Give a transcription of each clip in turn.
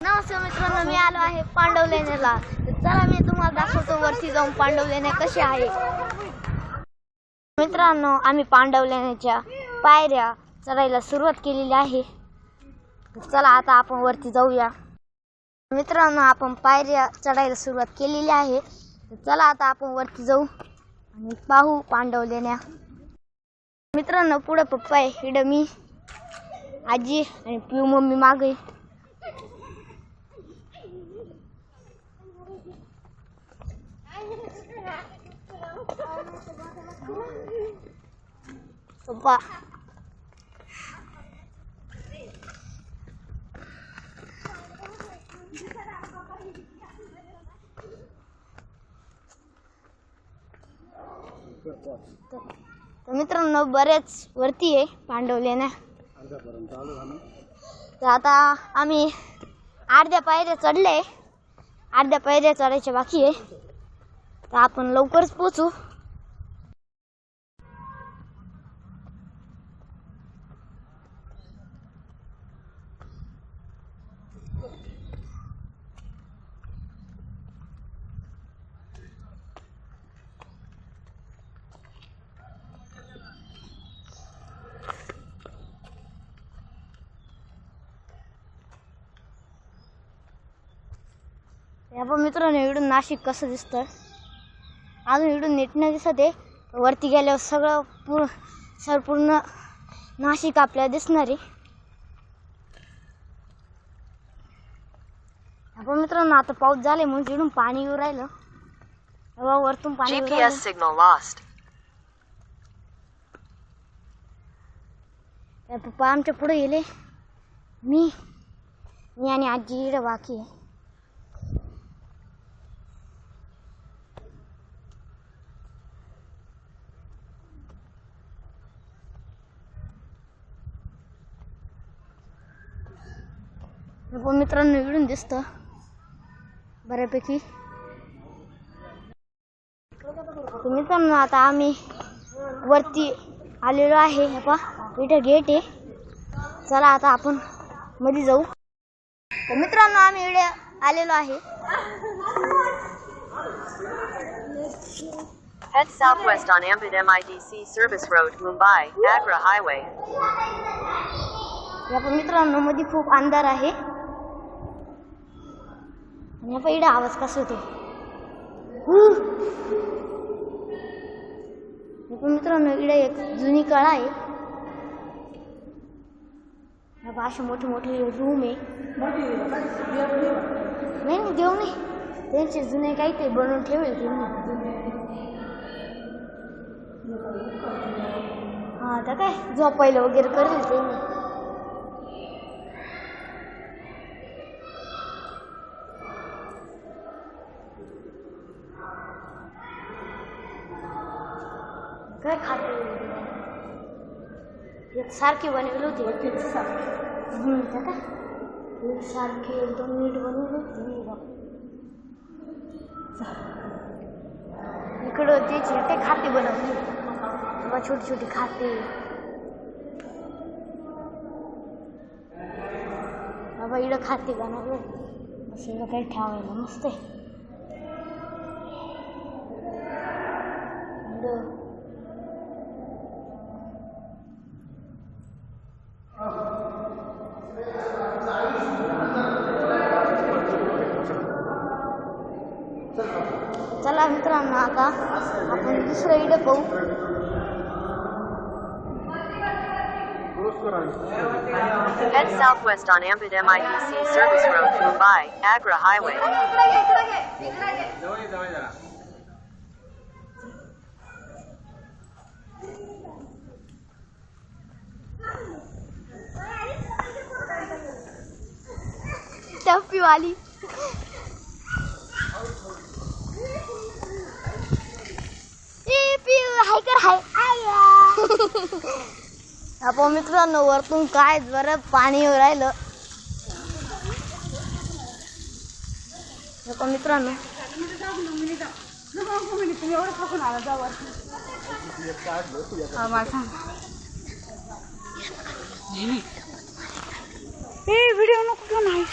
नमस्कार मित्रांनो मी आलो आहे पांडव लेण्याला चला मी तुम्हाला दाखवतो वरती जाऊन पांडव लेण्या कशी आहे. मित्रांनो आम्ही पांडव लेण्याच्या पायऱ्या चढायला सुरुवात केलेली आहे. चला आता आपण वरती जाऊया. मित्रांनो आपण पायऱ्या चढायला सुरुवात केलेली आहे. चला आता आपण वरती जाऊ आणि पाहू पांडव लेण्या मित्रांनो पुढं पप्पा आहे इकडं मी आजी आणि पिऊ मम्मी मागे. पप्पा तर मित्रांनो बरेच वरती आहे पांडवलेण्या तर आता आम्ही अर्ध्या पायऱ्या चढले. अर्ध्या पायऱ्या चढायच्या बाकी आहे. तर आपण लवकरच पोचू. या पण मित्रांनो इकडून नाशिक कसं दिसतं अजून इकडून नीट नाही दिसत आहे. वरती गेल्यावर सगळं पूर्ण सर पूर्ण नाशिक आपल्याला दिसणार आहे. आपण मित्रांनो आता पाऊस झाले म्हणून तिकडून पाणी येऊ राहिलं. तेव्हा वरतून पाणी येऊ राहिलं. GPS signal lost. त्या पप्पा आमच्या पुढे गेले. मी मी आणि आजी इकडे बाकी आहे. मित्रांनो इकडून दिसतं. बऱ्यापैकी. तर मित्रांनो आता आम्ही वरती आलेलो आहे. हे पा इथं गेट आहे. चला आता आपण मध्ये जाऊ. तर मित्रांनो आम्ही इकडे आलेलो आहे. Head southwest on Ambit MIDC Service Road, Mumbai, Agra Highway. या मित्रांनो मध्ये खूप अंधार आहे. आणि या पण आवाज कसा होतो हु. पण मित्रांनो इकडे एक जुनी कळा आहे. असे मोठे मोठे रूम आहे. नाही नाही देऊ नाही त्यांचे जुने काही ते बनवून ठेवले त्यांनी हा तर काय? झोपायला वगैरे करेल त्यांनी. काय खाते? एक सारखी बनवली होती. हम्म, त्या एक सारखी एकदम नीट बनवली होती. बघ. इकडं त्याची ते खाते बनवली बघा छोटी छोटी खाते. बाबा इकडं खाते बनवलं. असं इकडं काही ठेवायला मस्त आहे beautiful. Head southwest on Ambit MIDC service road to Mumbai, Agra Highway. Selfie Wally. पिऊ, हाय. कर हाय आया. आपण मित्रांनो वरतून काय जरा पाणी राहिलं. मित्रांनो. हा, व्हिडिओ नको नाही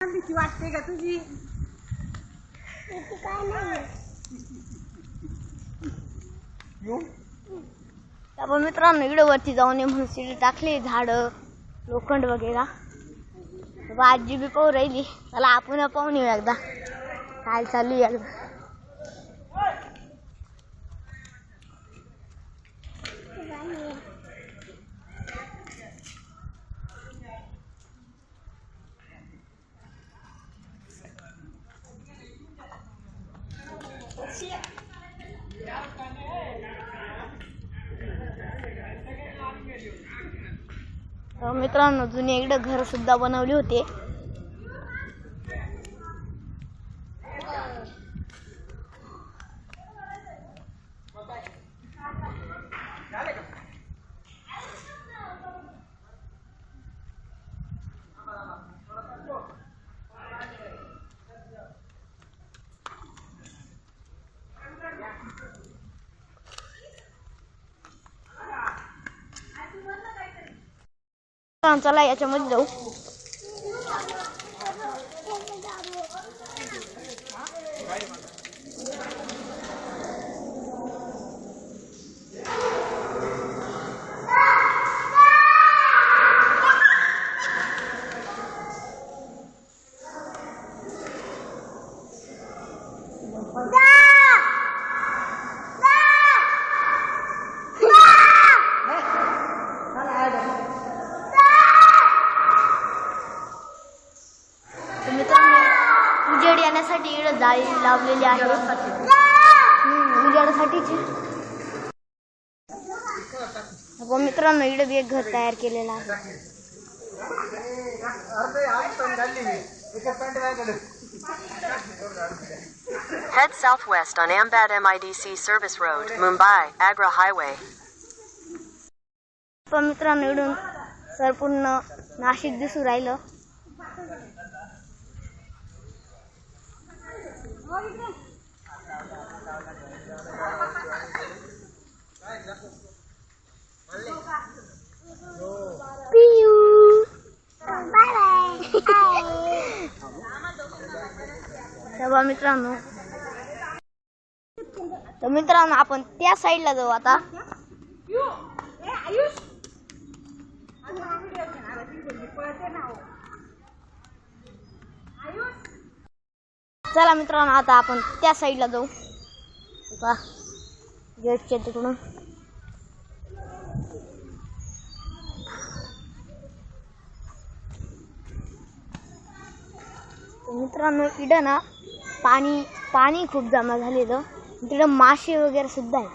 भीती वाटते का तुझी? आपण मित्रांनो इकडे वरती जाऊन ये म्हणून सिडी टाकली झाडं लोखंड वगैरे. बाबा आजी बी पाहू राहिली. चला आपण पाहून येऊ एकदा. काय चालू आहे एकदा तर मित्रांनो जुने एकडं घर सुद्धा बनवले होते. मित्रांनो, चला याच्यामध्ये जाऊ तर मित्रांनो उजेड येण्यासाठी इकडे जाळी लावलेली आहे हम्म, उजेडासाठीची आपण मित्रांनो इकडे बी एक घर तयार केलेलं आहे Head southwest on Ambad MIDC Service Road, Mumbai, Agra Highway. पण मित्रांनो इकडून संपूर्ण नाशिक दिसू राहिलं पियू तेव्हा मित्रांनो तर मित्रांनो आपण त्या साईडला जाऊ आता. चला मित्रांनो आता आपण त्या साईडला जाऊ. गेटच्या तिकडून मित्रांनो इडं ना पाणी पाणी खूप जमा झालेलं. तिकडं मासे वगैरे सुद्धा आहेत.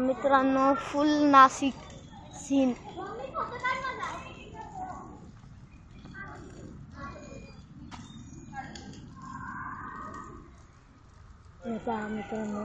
मित्रांनो फुल नाशिक सीन मित्रांनो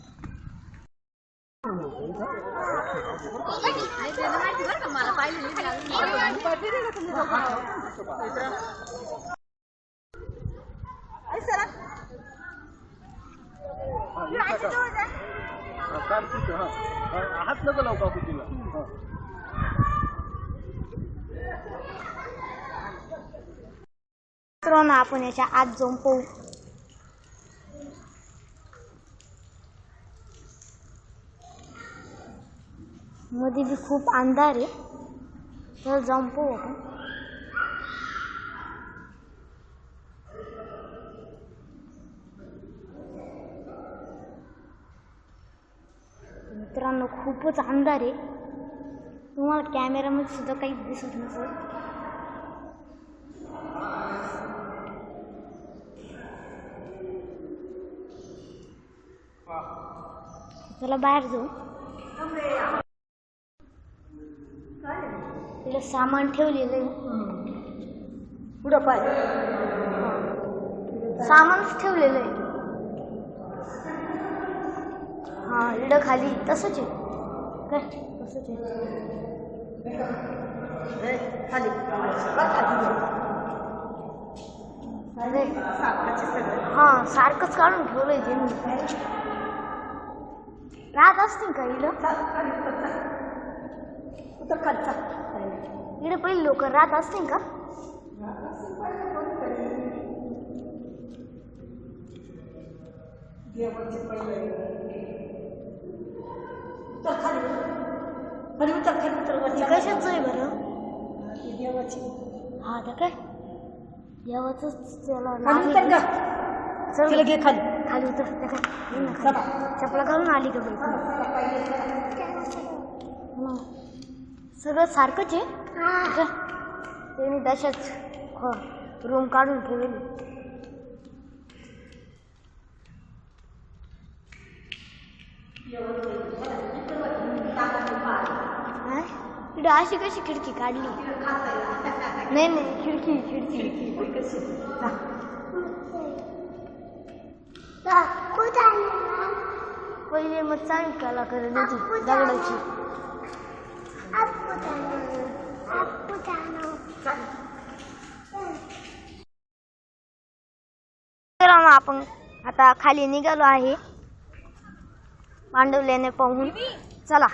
मित्रांनो हे. पाहतो हात नका लावू काकू तिला मित्रांनो आपण याच्या आत जाऊन पाहू. मध्ये बी खूप अंधार आहे. तर जाऊन पाहू आपण. मित्रांनो खूपच अंधार आहे. तुम्हाला कॅमेरामध्ये सुद्धा काही दिसत नसेल. चला बाहेर जाऊ. इकडे सामान ठेवलेलं आहे. पुढं पाय. सामानच ठेवलेलं आहे. हा इकडं खाली तसंच आहे. काय? तसंच आहे. हे, खाली. अरे. हा सारखंच काढून ठेवलंय त्यांनी राहत असतील का इकडं इकडे पहिले लोक राहत असतील का? देवाचे पहिले उतर खाली खाली उतर खाली उतर हे वरच्या कशाचं आहे बरं? ही देवाची. हा तर काय? देवाच त्याला खाली नाव उतर. का? चल. तिला घे खाली. खाली उतर त्या काय. चला. चपला घालून आली का बाई? मग सगळं सारखंच आहे? त्यांनी तशाच हो रूम काढून ठेवली. काय? इकडं अशी कशी खिडकी काढली नाही नाही खिडकी खिडकी पहिले मग चांगली कला करत होती दगडाची आपण आता खाली निघालो आहे पांडवल्याने पाहून चला